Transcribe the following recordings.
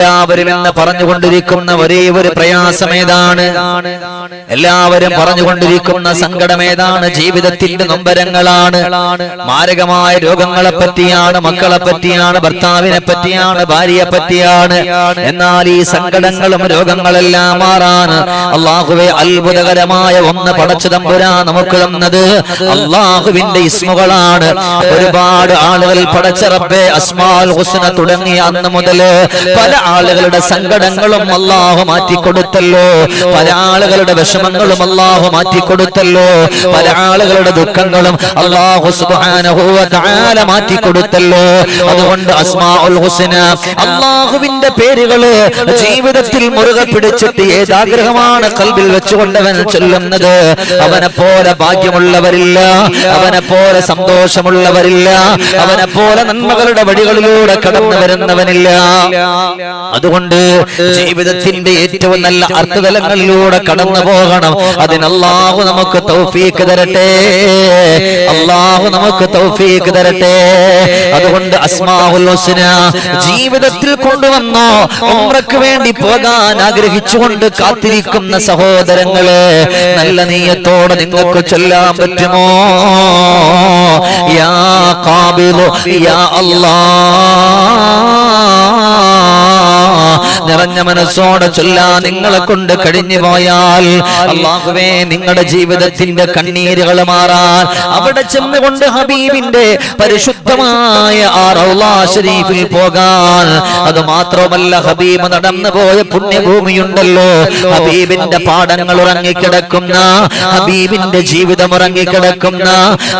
എല്ലാവരും എന്ന് പറഞ്ഞുകൊണ്ടിരിക്കുന്ന ഒരേ ഒരു പ്രയാസം ഏതാണ് എല്ലാവരും പറഞ്ഞുകൊണ്ടിരിക്കുന്ന സങ്കടം ഏതാണ് ജീവിതത്തിന്റെ നൊമ്പരങ്ങളാണ്. മാരകമായ രോഗങ്ങളെ പറ്റിയാണ് മക്കളെ പറ്റിയാണ് ഭർത്താവിനെ പറ്റിയാണ് ഭാര്യയെ പറ്റിയാണ് എന്നാൽ ഈ സങ്കടങ്ങളും രോഗങ്ങളെല്ലാം മാറാൻ അള്ളാഹുവെ അത്ഭുതകരമായ ഒന്ന് പടച്ചു തമ്പുരാ നമുക്ക് തന്നത് അള്ളാഹുവിന്റെ ഇസ്മുകളാണ്. ഒരുപാട് ആളുകൾ പടച്ചറപ്പെ അസ്മാൽ ഹുസ്ന തുടങ്ങി അന്ന് മുതൽ പല ആളുകളുടെ സങ്കടങ്ങളും അള്ളാഹു മാറ്റിക്കൊടുത്തല്ലോ. പല ആളുകളുടെ വിഷമങ്ങളും അള്ളാഹു മാറ്റിക്കൊടുത്തല്ലോ. പല ആളുകളുടെ ദുഃഖങ്ങളും അള്ളാഹു തആല മാറ്റിക്കൊടുത്തല്ലോ. അതുകൊണ്ട് അസ്മാഉൽ അള്ളാഹുവിന്റെ പേരുകൾ ജീവിതത്തിൽ മുറുകെ പിടിച്ചിട്ട് ഏതാഗ്രഹമാണ് കൽബിൽ വെച്ചുകൊണ്ടവൻ ചൊല്ലുന്നത്? അവനെ പോലെ ഭാഗ്യമുള്ളവരില്ല അവനെ പോലെ സന്തോഷമുള്ളവരില്ല അവനെ പോലെ നന്മകളുടെ വഴികളിലൂടെ കടന്നു വരുന്നവനില്ല. അതുകൊണ്ട് ജീവിതത്തിന്റെ ഏറ്റവും നല്ല അർത്ഥതലങ്ങളിലൂടെ കടന്നു പോകണം. അതിനല്ലാഹു നമുക്ക് തൗഫീക്ക് തരട്ടെ. അള്ളാഹു നമുക്ക് തൗഫീക്ക് തരട്ടെ. അതുകൊണ്ട് അസ്മാഹുൽ ഹുസ്ന ജീവിതത്തിൽ കൊണ്ടുവന്നോ ഉംറക്ക് വേണ്ടി പോകാൻ ആഗ്രഹിച്ചുകൊണ്ട് കാത്തിരിക്കുന്ന സഹോദരങ്ങളെ നല്ല നീയത്തോടെ നിങ്ങൾക്ക് ചൊല്ലാൻ പറ്റുമോ? യാ കാബിലു യാ അല്ലാ. പറഞ്ഞ നിറഞ്ഞ മനസ്സോടെ ചൊല്ലാ നിങ്ങളെ കൊണ്ട് കഴിഞ്ഞു പോയാൽ അള്ളാഹുവേ നിങ്ങളുടെ ജീവിതത്തിന്റെ കണ്ണീരുകൾ മാറാൻ അവിടെ ചെന്നുകൊണ്ട് ഹബീബിന്റെ പരിശുദ്ധമായ ആ റൗലാ ഷരീഫിൽ പോകാൻ. അത് മാത്രമല്ല ഹബീബ് നടന്നു പോയ പുണ്യഭൂമിയുണ്ടല്ലോ. ഹബീബിന്റെ പാടങ്ങൾ ഉറങ്ങിക്കിടക്കുന്ന ഹബീബിന്റെ ജീവിതം ഉറങ്ങിക്കിടക്കുന്ന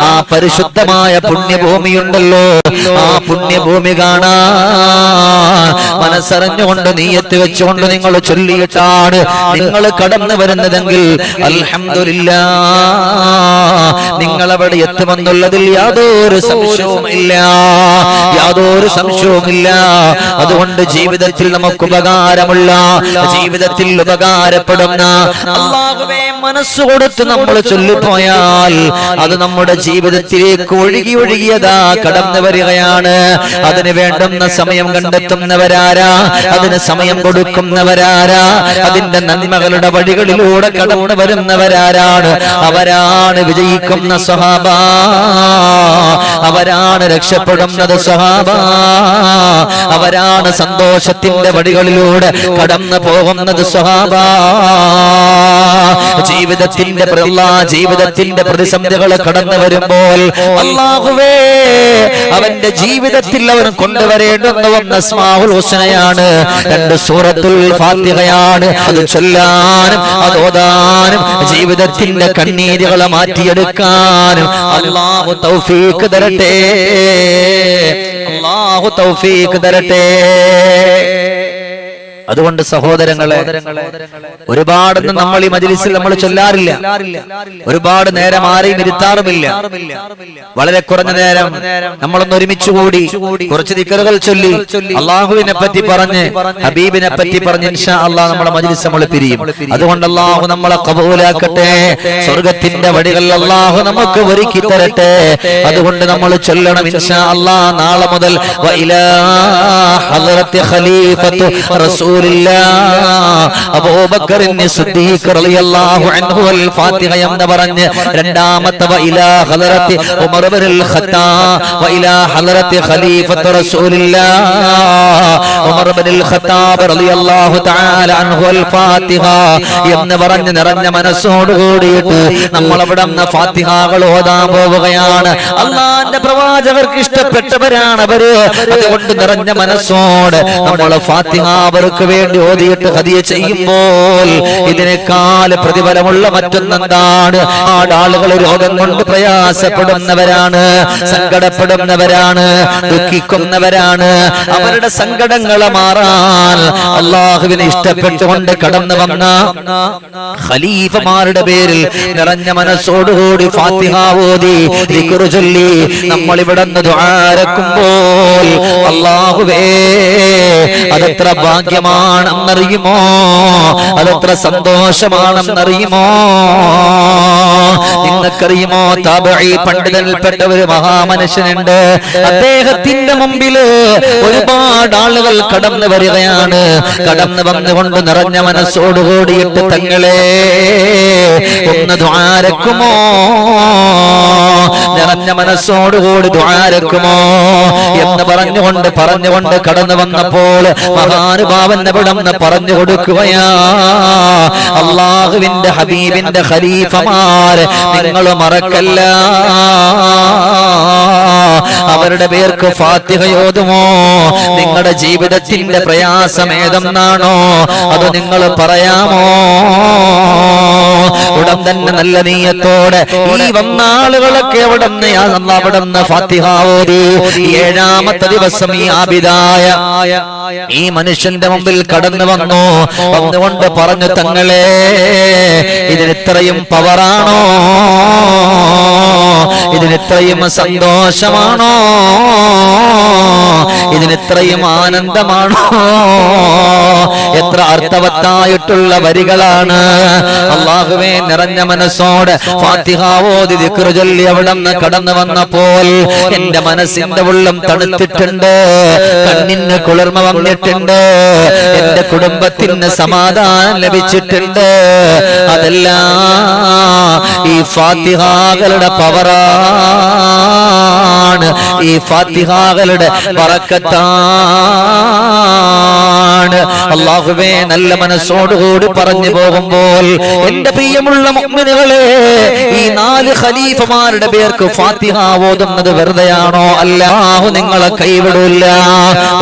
ആ പരിശുദ്ധമായ പുണ്യഭൂമിയുണ്ടല്ലോ. ആ പുണ്യഭൂമി കാണാൻ മനസ്സറിഞ്ഞുകൊണ്ട് നീയത്ത് വെച്ചുകൊണ്ട് നിങ്ങൾ ചൊല്ലിയിട്ടാണ് നിങ്ങൾ കടന്നു വരുന്നതെങ്കിൽ അൽഹംദുലില്ലാ. നിങ്ങൾ അവിടെ എത്തുമെന്നുള്ളതിൽ യാതൊരു സംശയവും ഇല്ല യാതൊരു സംശയവുമില്ല. അതുകൊണ്ട് ജീവിതത്തിൽ നമുക്ക് ഉപകാരമുള്ള ജീവിതത്തിൽ ഉപകാരപ്പെടുന്ന അള്ളാഹുവേ മനസ്സ് കൊടുത്ത് നമ്മൾ ചൊല്ലിപ്പോയാൽ അത് നമ്മുടെ ജീവിതത്തിലേക്ക് ഒഴുകി ഒഴുകിയതാ കടന്നു വരികയാണ്. അതിന് വേണ്ടുന്ന സമയം കണ്ടെത്തുന്നവരാരാ? അതിന് സമയം കൊടുക്കുന്നവരാരാ? അതിന്റെ നന്മകളുടെ വഴികളിലൂടെ കടന്നു വരുന്നവരാരാണ്? അവരാണ് വിജയിക്കുന്ന സ്വഹാബ. അവരാണ് രക്ഷപ്പെടുന്നത് സ്വഹാബ. അവരാണ് സന്തോഷത്തിന്റെ വഴികളിലൂടെ കടന്നു പോകുന്നത് സ്വഹാബ. ജീവിതത്തിന്റെ ജീവിതത്തിന്റെ പ്രതിസന്ധികൾ കടന്നു വരുമ്പോൾ അള്ളാഹുവേ അവന്റെ ജീവിതത്തിൽ അവൻ കൊണ്ടുവരേണ്ടുന്ന വന്ന അസ്മാഉൽ ഹുസനയാണ്. രണ്ട് സൂറത്തുൽ ഫാത്തിഹയാണ്. അത് ചൊല്ലാനും അത് ഓതാനും ജീവിതത്തിന്റെ കണ്ണീരുകളെ മാറ്റിയെടുക്കാനും അള്ളാഹു തൗഫീഖ് തരട്ടെ. അള്ളാഹു തൗഫീഖ് തരട്ടെ. അതുകൊണ്ട് സഹോദരങ്ങളെ ഒരുപാടൊന്നും നമ്മൾ ഈ മജ്ലിസിൽ നമ്മൾ ചൊല്ലാറില്ല. ഒരുപാട് നേരം ആരെയും ഇരുത്താറുമില്ല. വളരെ കുറഞ്ഞ നേരം നമ്മളൊന്ന് ഒരുമിച്ച് കൂടി കുറച്ച് ദിക്കറുകൾ ചൊല്ലി അള്ളാഹുവിനെ പറ്റി പറഞ്ഞ് ഹബീബിനെ പറ്റി പറഞ്ഞ് ഇൻഷാ അള്ളാഹ് നമ്മളെ മജിലിസ് നമ്മൾ പിരിയും. അതുകൊണ്ട് അള്ളാഹു നമ്മളെ കബൂലാക്കട്ടെ സ്വർഗത്തിന്റെ വടികൾ അള്ളാഹു നമുക്ക് ഒരുക്കി തരട്ടെ. അതുകൊണ്ട് നമ്മൾ ചൊല്ലണം ഇൻഷാ അള്ളാഹ്. നാളെ മുതൽ ഖലീഫത്തു റസൂലില്ലാ എന്ന് പറഞ്ഞ് രണ്ടാമത്തെ എന്ന് നിറഞ്ഞ മനസ്സോട് കൂടിയിട്ട് നമ്മൾ അവിടെ ഫാത്തിഹകൾ ഓതാൻ പോവുകയാണ്. അള്ളാന്റെ പ്രവാചകർക്ക് ഇഷ്ടപ്പെട്ടവരാണ് അവർ അതുകൊണ്ട് നിറഞ്ഞ മനസ്സോട് നമ്മൾ ഫാത്തിഹ വേണ്ടി ഓതിയിട്ട് ഹതിയ ചെയ്യുമ്പോൾ ഇതിനേക്കാൾ പ്രതിഫലമുള്ള മറ്റൊന്നെന്താണ്? ആടാളുകൾ രോഗം കൊണ്ട് പ്രയാസപ്പെടുന്നവരാണ് സങ്കടപ്പെടുന്നവരാണ് ദുഃഖിക്കുന്നവരാണ്. അവരുടെ സങ്കടങ്ങളെ മാറാൻ അള്ളാഹുവിനെ ഇഷ്ടപ്പെട്ടുകൊണ്ട് കടന്നു വന്ന ഖലീഫമാരുടെ പേരിൽ നിറഞ്ഞ മനസ്സോടുകൂടി ഫാത്തിഹ ഓതി ദിക്റ് ചൊല്ലി നമ്മൾ ഇവിടെ ദുആരക്കുമ്പോൾ അള്ളാഹുവേ അതത്ര ഭാഗ്യമാണ് ഭാഗ്യമാണെന്നറിയുമോ അതെത്ര സന്തോഷമാണെന്നറിയുമോ? നിങ്ങൾക്കറിയുമോ? താബഈ പണ്ഡിതനിൽപ്പെട്ട ഒരു മഹാമനുഷ്യനുണ്ട്. അദ്ദേഹത്തിന്റെ മുമ്പിൽ ഒരുപാട് ആളുകൾ കടന്നു വരികയാണ്. കടന്നു വന്നുകൊണ്ട് നിറഞ്ഞ മനസ്സോടുകൂടിയിട്ട് തങ്ങളെ ഒന്ന് ദ്വാരക്കുമോ? നിറഞ്ഞ മനസ്സോടുകൂടി ദ്വാരക്കുമോ? എന്ന് പറഞ്ഞുകൊണ്ട് പറഞ്ഞുകൊണ്ട് കടന്നു വന്നപ്പോൾ മഹാനുഭാവൻ എവിടെന്ന് പറഞ്ഞു കൊടുക്കുകയാ. അള്ളാഹുവിന്റെ ഹബീബിന്റെ ഖലീഫമാര് നിങ്ങൾ മറക്കല്ല. അവരുടെ പേർക്ക് ഫാത്തിഹയോതുമോ നിങ്ങളുടെ ജീവിതത്തിന്റെ പ്രയാസം ഏതെന്നാണോ? അത് നിങ്ങൾ പറയാമോ? ഉടൻ തന്നെ നല്ല നീയത്തോടെ ഈ വന്ന ആളുകളൊക്കെ അവിടെ നിന്ന് അവിടെ നിന്ന് ഫാത്തിഹ ഓതി. ഏഴാമത്തെ ദിവസം ഈ ആബിദായ ഈ മനുഷ്യന്റെ മുമ്പിൽ കടന്നു വന്നു. വന്നുകൊണ്ട് പറഞ്ഞു തങ്ങളെ ഇതിനിത്രയും പവറാണോ? ഇതിനിത്രയും സന്തോഷമാണോ? ഇതിനിത്രയും ആനന്ദമാണോ? എത്ര അർത്ഥവത്തായിട്ടുള്ള വരികളാണ്. അള്ളാഹുവേ നിറഞ്ഞ മനസ്സോട് ഫാത്തിഹ ഓതി ദിക്റ് ചൊല്ലി അവിടെ നിന്ന് കടന്നു വന്നപ്പോൾ എന്റെ മനസ്സിന്റെ ഉള്ളം തണുത്തിട്ടുണ്ട് കണ്ണിന് കുളിർമ വന്നിട്ടുണ്ട് എന്റെ കുടുംബത്തിന് സമാധാനം ലഭിച്ചിട്ടുണ്ട്. അതെല്ലാം ഈ ഫാത്തിഹാകളുടെ പവറാണ് ഈ ഫാത്തിഹാകളുടെ പറക്കത്താണ് അള്ളാഹുവേ നല്ല മനസ്സോടുകൂടി പറഞ്ഞു പോകുമ്പോൾ എന്റെ പ്രിയമുള്ള മുഗ്മിനുകളെ ഈ നാല് ഖലീഫമാരുടെ പേർക്ക് ഫാത്തിഹ ഓതുന്നത് വെറുതെയാണോ? അല്ലാഹു നിങ്ങളെ കൈവിടില്ല.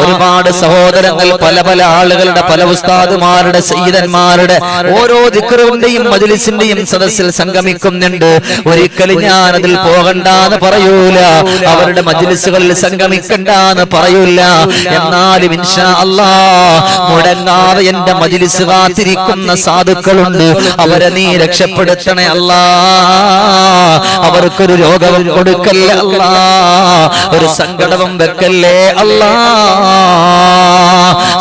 ഒരുപാട് സഹോദരങ്ങൾ പല പല ആളുകളുടെ പല ഉസ്താദുമാരുടെ സയ്യിദന്മാരുടെ ഓരോ ദിക്റുവിന്റെയും മജ്ലിസിന്റെയും സദസ്സിൽ സംഗമിക്കുന്നുണ്ട്. ഒരിക്കലും ഞാൻ അതിൽ പോകണ്ടെന്ന് പറയൂല. അവരുടെ മജ്ലിസുകളിൽ സംഗമിക്കണ്ടെന്ന് പറയൂല. എന്നാലും ഇൻഷാ അല്ലാ മുടങ്ങാതെ എന്റെ മജിലിസ് കാത്തിരിക്കുന്ന സാധുക്കളുണ്ട്. അവരെ നീ രക്ഷപ്പെടുത്തണേ അല്ല. അവർക്കൊരു രോഗവും കൊടുക്കല്ലേ അല്ല. ഒരു സങ്കടവും വെക്കല്ലേ അല്ല.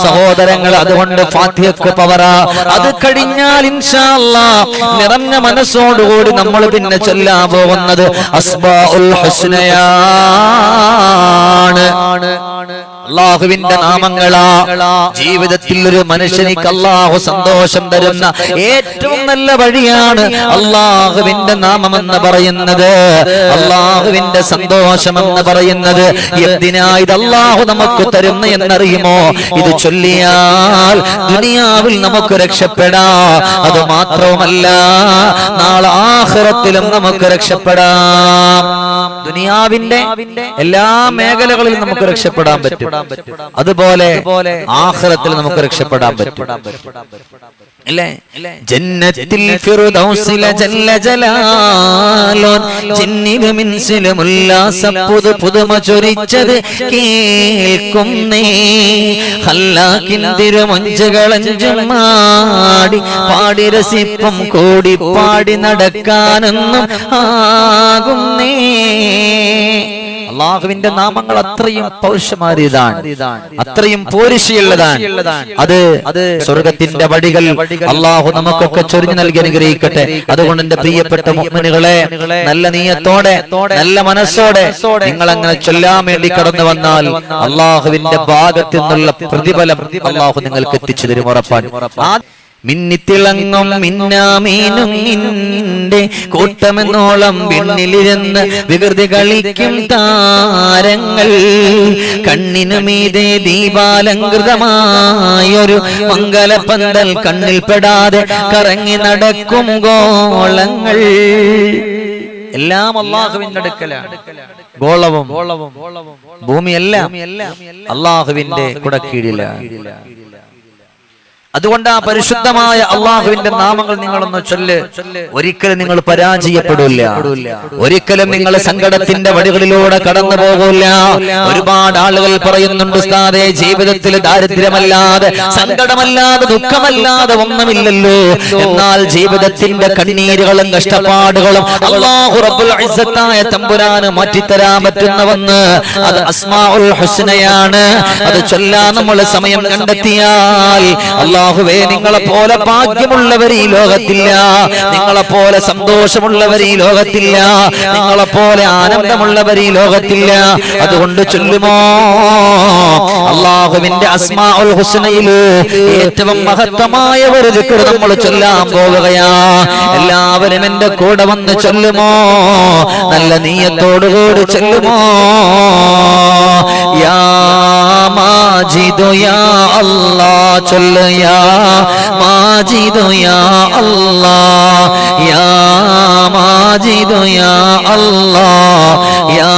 സഹോദരങ്ങൾ അതുകൊണ്ട് ഫാത്തിഹക്ക് പവറ. അത് കഴിഞ്ഞാൽ ഇൻഷാ അല്ലാ നിറഞ്ഞ മനസ്സോടുകൂടി നമ്മൾ പിന്നെ ചൊല്ലാൻ പോകുന്നത് അസ്ബാ അസ്ബാഉൽ ഹുസ്നയാണ്. അള്ളാഹുവിന്റെ നാമങ്ങളാ. ജീവിതത്തിൽ ഒരു മനുഷ്യനിക്ക് അള്ളാഹു സന്തോഷം തരുന്ന ഏറ്റവും നല്ല വഴിയാണ് അള്ളാഹുവിന്റെ നാമമെന്ന് പറയുന്നത്. അള്ളാഹുവിന്റെ സന്തോഷമെന്ന് പറയുന്നത് എന്തിനാ ഇത് അള്ളാഹു നമുക്ക് തരുന്ന എന്നറിയുമോ? ഇത് ചൊല്ലിയാൽ ദുനിയാവിൽ നമുക്ക് രക്ഷപ്പെടാ. അത് മാത്രവുമല്ല നാളെ ആഹ്റത്തിലും നമുക്ക് രക്ഷപ്പെടാം. ദുനിയാവിന്റെ എല്ലാ മേഖലകളിലും നമുക്ക് രക്ഷപ്പെടാൻ പറ്റും. അതുപോലെ ആഹ്റത്തിൽ നമുക്ക് രക്ഷപ്പെടാൻ പറ്റും. അല്ലേ ജന്നത്തിൽ ജല്ല ജലാലോൻ പുതുമ ചൊരിച്ചത് കേൾക്കുന്നേ. മാടി പാടി രസിപ്പം കൂടി പാടി നടക്കാനൊന്നും ആകുന്നേ. അള്ളാഹുവിന്റെ നാമങ്ങൾ അത്രയും പൗരുഷമാരിയതാണ് അത്രയും പോരിശയുള്ളതാണ്. അത് അത് സ്വർഗത്തിന്റെ വടികൾ അള്ളാഹു നമുക്കൊക്കെ ചൊരിഞ്ഞു നൽകി അനുഗ്രഹിക്കട്ടെ. അതുകൊണ്ട് എന്റെ പ്രിയപ്പെട്ട മുഅ്മിനുകളെ നല്ല നീയത്തോടെ നല്ല മനസ്സോടെ നിങ്ങൾ അങ്ങനെ ചൊല്ലാൻ വേണ്ടി കടന്നു വന്നാൽ അള്ളാഹുവിന്റെ ഭാഗത്തു നിന്നുള്ള പ്രതിഫലം അള്ളാഹു നിങ്ങൾക്ക് എത്തിച്ചു തരും ഉറപ്പാണ്. മിന്നിത്തിളങ്ങും മിന്നാമീനും നിന്റെ കൂട്ടമെന്നോളം പിന്നിലിരുന്ന് വികൃതി കളിക്കും താരങ്ങൾ. കണ്ണിനു മീതെ ദീപാലങ്കൃതമായൊരു മംഗലപ്പന്തൽ കണ്ണിൽപ്പെടാതെ കറങ്ങി നടക്കും ഗോളങ്ങൾ. എല്ലാം അള്ളാഹുവിന്റെ അടുക്കലാണ്. ഗോളവും ഭൂമിയെല്ലാം അള്ളാഹുവിന്റെ കുടക്കീഴിലാണ്. അതുകൊണ്ട് ആ പരിശുദ്ധമായ അള്ളാഹുവിന്റെ നാമങ്ങൾ നിങ്ങളൊന്ന് ചൊല്ല്. ഒരിക്കലും നിങ്ങൾ പരാജയപ്പെടില്ല. ഒരിക്കലും നിങ്ങൾ സങ്കടത്തിന്റെ വഴികളിലൂടെ കടന്നു പോകില്ല. ഒരുപാട് ആളുകൾ പറയുന്നുണ്ട് ഉസ്താദേ ജീവിതത്തിൽ ദാരിദ്ര്യമല്ലാതെ സങ്കടമല്ലാതെ ദുഃഖമല്ലാതെ ഒന്നുമില്ലല്ലോ. എന്നാൽ ജീവിതത്തിന്റെ കണ്ണീരുകളും കഷ്ടപ്പാടുകളും അള്ളാഹു റബ്ബുൽ ഇസ്സത്തായ തമ്പുരാന് മാറ്റിത്തരാൻ പറ്റുന്നവന്ന് അത് അസ്മാഉൽ ഹുസ്നയാണ്. അത് ചൊല്ലാൻ നമ്മൾ സമയം കണ്ടെത്തിയാൽ അള്ളാഹുവേ നിങ്ങളെ പോലെ ഭാഗ്യമുള്ളവർ ഈ ലോകത്തില്ല. നിങ്ങളെ പോലെ സന്തോഷമുള്ളവർ ഈ ലോകത്തില്ല. നിങ്ങളെ പോലെ ആനന്ദമുള്ളവർ ഈ ലോകത്തില്ല. അതുകൊണ്ട് ചൊല്ലുമോ? അള്ളാഹുവിന്റെ അസ്മാഉൽ ഹുസ്നയിൽ ഏറ്റവും മഹത്തമായ ഒരു ദിക്ർ നമ്മൾ ചൊല്ലാൻ പോവുകയാ. എല്ലാവരും എന്റെ കൂടെ വന്ന് ചൊല്ലുമോ? നല്ല നീയത്തോടുകൂടി ചൊല്ലുമോ? യാ മാജിദുയാ അല്ലാ ചൊല്ലയാ മാജിദുയാ അല്ലാ യാ മാജിദുയാ അല്ലാ യാ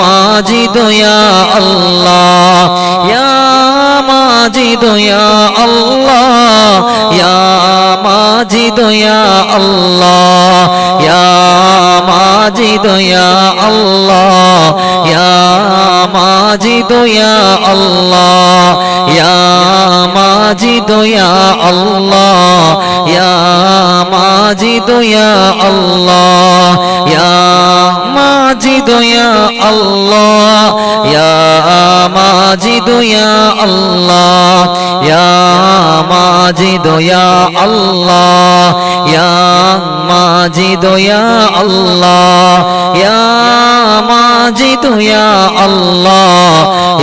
മാജിദുയാ അല്ലാ യാ മാജിദുയാ അല്ലാ അല്ലാ আল্লাহ। ইয়া মাজিদ, ইয়া আল্লাহ। ইয়া মাজিদ, ইয়া আল্লাহ। ইয়া মাজিদ, ইয়া আল্লাহ। ইয়া মাজিদ, ইয়া আল্লাহ। ইয়া মাজিদ, ইয়া আল্লাহ। ইয়া মাজিদ, ইয়া আল্লাহ। ইয়া মা മാജിദു യാ അല്ലാ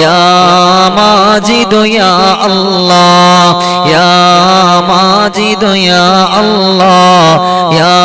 യാ മാജിദു യാ അല്ലാ യാ മാജിദു യാ അല്ലാ യാ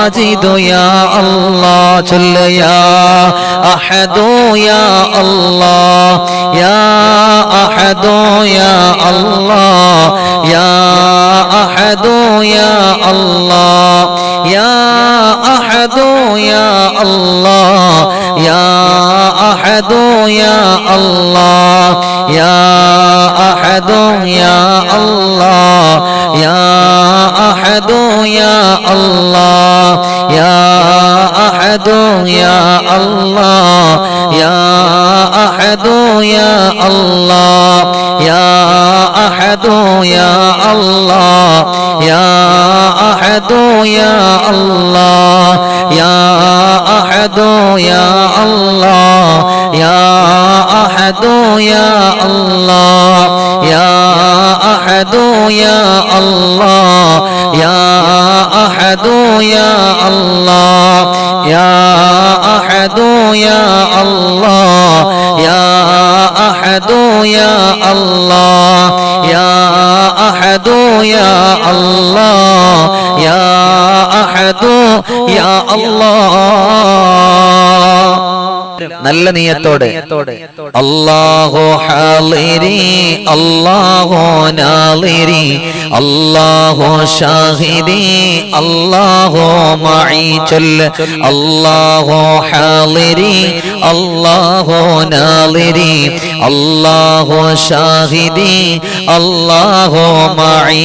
الماجد يا الله جل يا أحد يا الله يا أحد يا الله يا أحد يا الله يا أحد يا الله يا أحد يا الله يا أحد يا الله يا أحد يا الله أحد يا الله يا أحد يا الله يا أحد يا الله يا أحد يا الله يا أحد يا الله يا أحد يا الله يا أحد يا الله يا أحد يا الله. أحد يا الله يا أحد يا الله يا أحد يا الله يا أحد يا الله നല്ല നീയത്തോടെ. അല്ലാഹോ ഹാലിരി അല്ലാഹോ നാലിരി അല്ലാഹോ ഷാഹിദി അല്ലാഹോ മഈ ചൊല്ല് അല്ലാഹോ ഹാലിരി അല്ലാഹോ നാലിരി അല്ലാഹോ ഷാഹിദി അല്ലാഹോ മഈ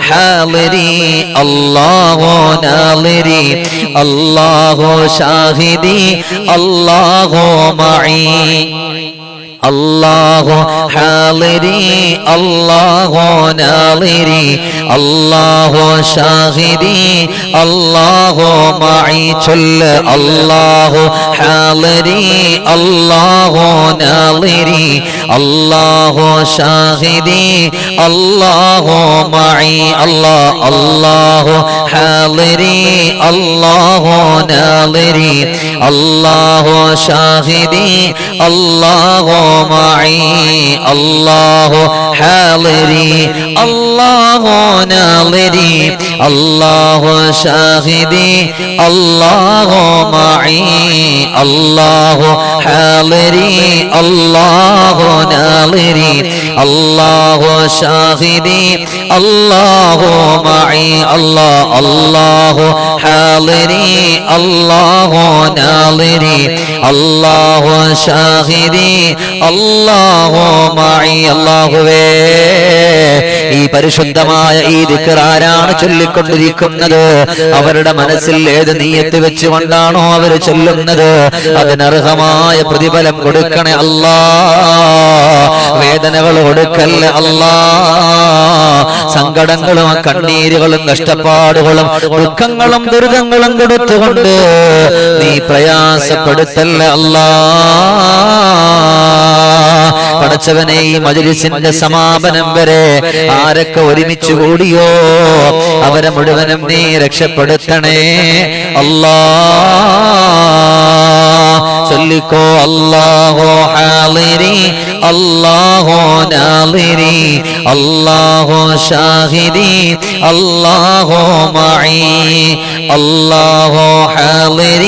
حاضري الله ناظري الله شاهدي الله معي الله حاضري الله ناظري الله شاهدي الله معي جل الله حاضري الله ناظري അല്ലാഹു ഷാഹിദി അല്ലാഹു മഈ അല്ലാഹ് അല്ലാഹു ഹാളിരി അല്ലാഹു നാളിരി അല്ലാഹു ഷാഹിദി അല്ലാഹു മഈ അല്ലാഹു ഹാളിരി അല്ലാഹു നാളിരി അല്ലാഹു ഷാഹിദി അല്ലാഹു മഈ അല്ലാഹു ഹാളിരി അല്ലാഹു നാളിരി അല്ലാഹു ഷാഹിദി അല്ലാഹു മഈ അല്ലാഹ് അല്ലാഹു ഹാളിരി അല്ലാഹു നാളിരി അല്ലാഹു ഷാഹിദി അല്ലാഹു മഈ അല്ലാഹുവേ ഈ പരിശുദ്ധമായ ഈ ദിക്കർ ആരാണ് ചൊല്ലിക്കൊണ്ടിരിക്കുന്നത്? അവരുടെ മനസ്സിൽ ഏത് നീയത്ത് വെച്ചുകൊണ്ടാണോ അവർ ചൊല്ലുന്നത്? അതിനർഹമായ പ്രതിഫലം കൊടുക്കണേ അല്ലാ. വേദനകൾ കൊടുക്കല്ല അല്ലാ. സങ്കടങ്ങളും കണ്ണീരുകളും കഷ്ടപ്പാടുകളും ദുഃഖങ്ങളും ദുരിതങ്ങളും കൊടുത്തുകൊണ്ട് നീ പ്രയാസപ്പെടുത്തല്ല അല്ലാ. പടച്ചവനെ ഈ സമാപനം വരെ ആരൊക്കെ ഒരുമിച്ച് കൂടിയോ? അവരെ മുഴുവനും നീ രക്ഷപ്പെടുത്തണേ. അല്ലാ ചൊല്ലിക്കോ അല്ലാഹോ ഹാളിരി അല്ലാഹോ നാളിരി അല്ലാഹോ ഷാഹിരി അല്ലാഹോ മായി അല്ലാഹോ ഹാളിരി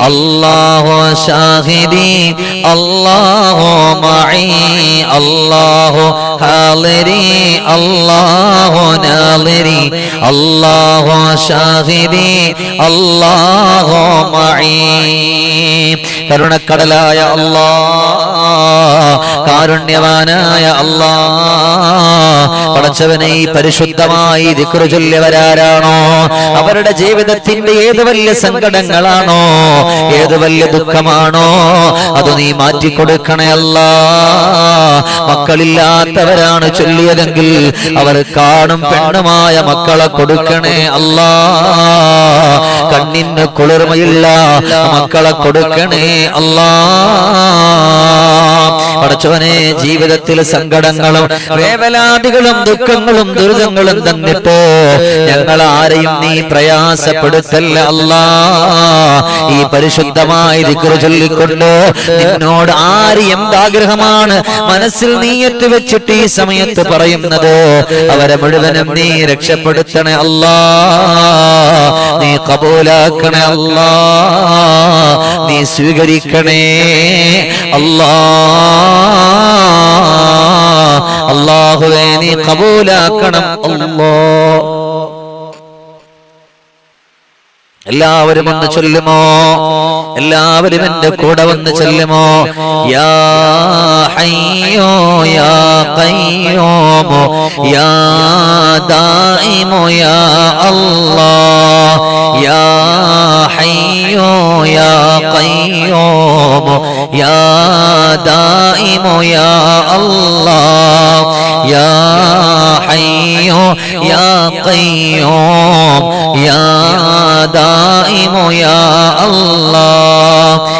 അല്ലാഹു ഷാഹിദി അല്ലാഹോ മഈ അല്ലാഹു ഹാളിരി അല്ലാഹു നാളിരി അല്ലാഹു ഷാഹിദി അല്ലാഹോ മഈ. കരുണക്കടലായ അല്ലാ കാരുണ്യവാനായ അല്ലാ പടച്ചവനെ ഈ പരിശുദ്ധമായി ദിക്റ് ചൊല്ലിയവരാരാണോ അവരുടെ ജീവിതത്തിന്റെ ഏത് വലിയ സങ്കടങ്ങളാണോ? ഏത് വലിയ ദുഃഖമാണോ അത് നീ മാറ്റിക്കൊടുക്കണേ അല്ല മക്കളില്ലാത്തവരാണ് ചൊല്ലിയതെങ്കിൽ അവർ കാണും പെണ്ണുമായ മക്കളെ കൊടുക്കണേ അല്ല. കണ്ണിന് കുളിർമയില്ല. മക്കളെ കൊടുക്കണേ അല്ലാ. പടച്ചവനെ ജീവിതത്തിൽ സങ്കടങ്ങളും വേവലാതികളും ദുഃഖങ്ങളും ദുരിതങ്ങളും തന്നിട്ട് ഞങ്ങൾ ആരെയും നീ പ്രയാസപ്പെടുത്തല്ല അല്ല. ഈ പരിശുദ്ധമായി ചൊല്ലിക്കൊണ്ട് നിന്നോട് ആര് എന്താഗ്രഹമാണ് മനസ്സിൽ നീയത്ത് വെച്ചിട്ട് ഈ സമയത്ത് പറയുന്നത്? അവരെ മുഴുവനും നീ രക്ഷപ്പെടുത്തണേ അല്ലാ. നീ കബൂലാക്കണേ അല്ലാ. നീ സ്വീകരിക്കണേ അല്ലാ. അള്ളാഹുവേ നീ കബൂലാക്കണം. അല്ലാ എല്ലാവരും ഒന്ന് ചൊല്ലുമോ? എല്ലാവരും എന്റെ കൂടെ വന്ന് ചൊല്ലുമോ? യാ ഹയ്യോ യാ കയ്യോമോ യാ ദായിമോ? യാ അല്ലാ? യാ ഹയ്യോ യാ കയ്യോമോ യാ ദായിമോ? യാ അല്ലാ? യാ ഹയ്യോ يا قيوم يا دائم يا الله.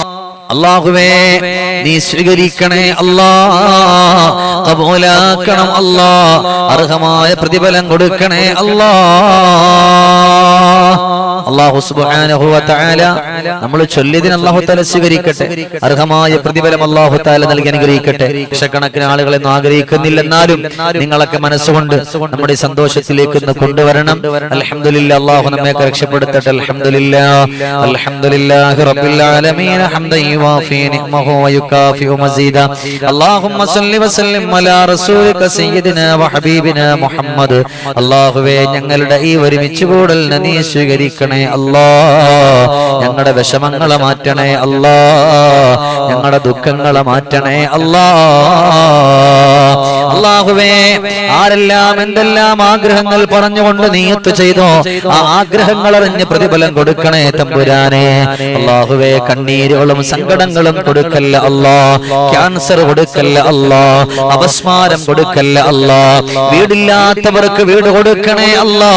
അള്ളാഹുവേ നീ സ്വീകരിക്കണേ അല്ലാ കബൂലാക്കണം അല്ലാ അർഹമായ പ്രതിഫലം കൊടുക്കണേ അല്ലാ. അള്ളാഹു സുബ്ഹാനഹു വ തആല നമ്മൾ ചൊല്ലിയതിന് അള്ളാഹു തആല സ്വീകരിക്കട്ടെ. അർഹമായ പ്രതിഫലം അള്ളാഹു തആല നൽകി അനുഗ്രഹിക്കട്ടെ. ലക്ഷക്കണക്കിന് ആളുകളെ ഒന്നും ആഗ്രഹിക്കുന്നില്ലെന്നാലും നിങ്ങളൊക്കെ മനസ്സുകൊണ്ട് നമ്മുടെ സന്തോഷത്തിലേക്ക് ഒന്ന് കൊണ്ടുവരണം. അൽഹംദുലില്ലാ അള്ളാഹു നമ്മെ രക്ഷപ്പെടുത്തട്ടെ. അൽഹംദുലില്ലാ അൽഹംദുലില്ലാഹി. റബ്ബിൽ ആലമീൻ ഹംദൻ യുവാഫി നിഅമഹു വയുകാഫിഉ മസീദ اللهم صل وسلم على رسولك سيدنا وحبيبنا മുഹമ്മദ് അള്ളാഹുവേ ഞങ്ങളുടെ ഈ ഒരുമിച്ച് കൂടലിനെ നീ സ്വീകരിക്കണേ അല്ലാ ഞങ്ങളുടെ വിഷമങ്ങളെ മാറ്റണേ അല്ലാ ഞങ്ങളുടെ ദുഃഖങ്ങളെ മാറ്റണേ അല്ലാ അള്ളാഹുവേ ആരെല്ലാം എന്തെല്ലാം ആഗ്രഹങ്ങൾ പറഞ്ഞുകൊണ്ട് നീയത്ത് ചെയ്തോ ആ ആഗ്രഹങ്ങൾ അറിഞ്ഞ് പ്രതിഫലം കൊടുക്കണേ തമ്പുരാനെ. അള്ളാഹുവേ കണ്ണീരുകളും സങ്കടങ്ങളും കൊടുക്കല്ല അല്ലാ ക്യാൻസർ കൊടുക്കല്ല അല്ലാ അപസ്മാരം കൊടുക്കല്ല അല്ലാ വീടില്ലാത്തവർക്ക് വീട് കൊടുക്കണേ അല്ലാ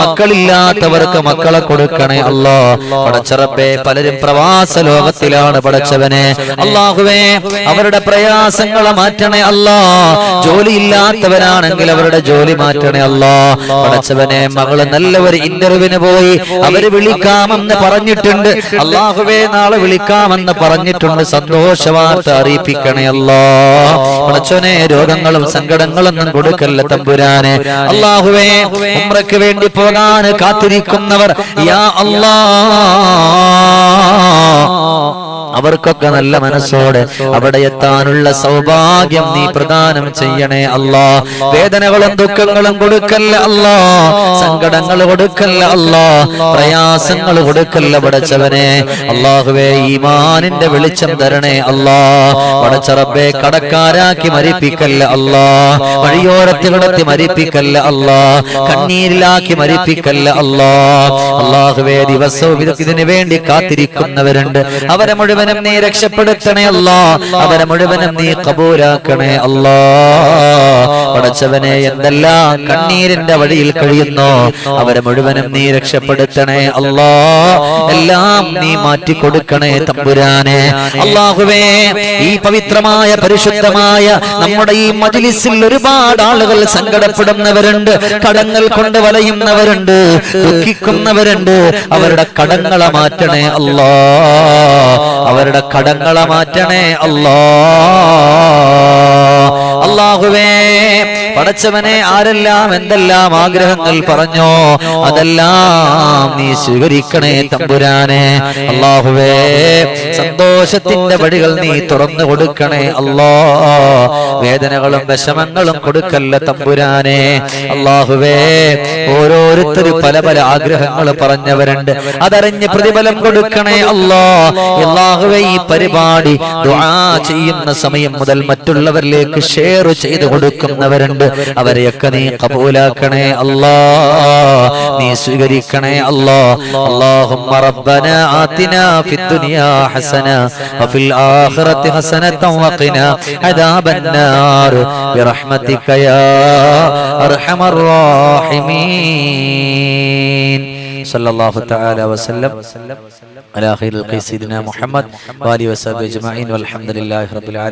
മക്കളില്ലാത്തവർക്ക് മക്കളെ കൊടുക്കണേ അല്ലാ പടച്ചറപ്പേ പലരും പ്രവാസ ലോകത്തിലാണ് പടച്ചവനെ. അള്ളാഹുവേ അവരുടെ പ്രയാസങ്ങളെ മാറ്റണേ അല്ലാ ജോലിയില്ലാത്തവരാണെങ്കിൽ അവരുടെ ജോലി മാറ്റണേ അല്ലോ. പടച്ചവനെ മകൾ നല്ലവർ ഇന്റർവ്യൂവിന് പോയി. അവർ വിളിക്കാമെന്ന് പറഞ്ഞിട്ടുണ്ട്. അള്ളാഹുവേ നാളെ വിളിക്കാമെന്ന് പറഞ്ഞിട്ടുണ്ട്. സന്തോഷവാർത്ത അറിയിപ്പിക്കണേ അല്ലോ. പടച്ചവനെ രോഗങ്ങളും സങ്കടങ്ങളൊന്നും കൊടുക്കല്ല തമ്പുരാനെ. അള്ളാഹുവേ ഉമ്രക്ക് വേണ്ടി പോകാൻ കാത്തിരിക്കുന്നവർ യാ അല്ലാ. അവർക്കൊക്കെ നല്ല മനസ്സോടെ അവിടെ എത്താനുള്ള സൗഭാഗ്യം നീ പ്രദാനം ചെയ്യണേ അല്ലാ. വേദനകളും ദുഃഖങ്ങളും കൊടുക്കല്ല അല്ലാ. സങ്കടങ്ങൾ കൊടുക്കല്ല അല്ലാ. പ്രയാസങ്ങൾ കൊടുക്കല്ല പടച്ചവനെ. അള്ളാഹുവേ ഈമാനിന്റെ വെളിച്ചം തരണേ അല്ലാ. പടച്ചറബെ കടക്കാരാക്കി മരിപ്പിക്കല്ല അല്ലാ. വഴിയോരത്തിൽ കിടത്തി മരിപ്പിക്കല്ല അല്ലാ. കണ്ണീരിലാക്കി മരിപ്പിക്കല്ല അല്ലാ. അള്ളാഹുവേ ദിവസവും ഇതിനു വേണ്ടി കാത്തിരിക്കുന്നവരുണ്ട്. അവരെ മുഴുവനും നീ രക്ഷപ്പെടുത്തണേ അല്ലാ. അവരെ മുഴുവനും നീ കബൂരാക്കണേ അല്ലാ. പടച്ചവനെ എന്തെല്ലാം കണ്ണീരിന്റെ വഴിയിൽ കഴിയുന്നു അവരെ മുഴുവനും നീ രക്ഷപ്പെടുത്തണേ അല്ലാ. എല്ലാം നീ മാറ്റി കൊടുക്കണേ തമ്പുരാനെ. അള്ളാഹുവേ ഈ പവിത്രമായ പരിശുദ്ധമായ നമ്മുടെ ഈ മജ്ലിസിൽ ഒരുപാട് ആളുകൾ സങ്കടപ്പെടുന്നവരുണ്ട് കടങ്ങൾ കൊണ്ട് വലയുന്നവരുണ്ട് ദുഃഖിക്കുന്നവരുണ്ട്. അവരുടെ കടങ്ങളെ മാറ്റണേ അല്ലാ. അവരുടെ കടങ്ങളെ മാറ്റണേ അല്ലാ അള്ളാഹുവേ പടച്ചവനെ ആരെല്ലാം എന്തെല്ലാം ആഗ്രഹങ്ങൾ പറഞ്ഞോ അതെല്ലാം നീ സ്വീകരിക്കണേ തമ്പുരാനെ. അള്ളാഹുവേ സന്തോഷത്തിന്റെ വഴികൾ നീ തുറന്നു കൊടുക്കണേ അല്ലോ വേദനകളും വിഷമങ്ങളും കൊടുക്കല്ല തമ്പുരാനെ. അള്ളാഹുവേ ഓരോരുത്തരും പല പല ആഗ്രഹങ്ങൾ പറഞ്ഞവരുണ്ട്. അതറിഞ്ഞ് പ്രതിഫലം കൊടുക്കണേ അല്ലോ അള്ളാഹുവേ ഈ പരിപാടി ചെയ്യുന്ന സമയം മുതൽ മറ്റുള്ളവരിലേക്ക് ഷെയർ ചെയ്ത് കൊടുക്കുന്നവരുണ്ട്. അവരെയൊക്കെ നീ കബൂലാക്കണേ അല്ലാ നീ സ്വീകരിക്കണേ അല്ലാ اللهم ربنا آتنا في الدنيا حسنة وفي الآخرة حسنة وقنا عذاب النار برحمتك يا أرحم الراحمين صلى الله تعالى وسلم على خير القيس سيدنا محمد وآله وصحبه أجمعين والحمد لله رب العالمين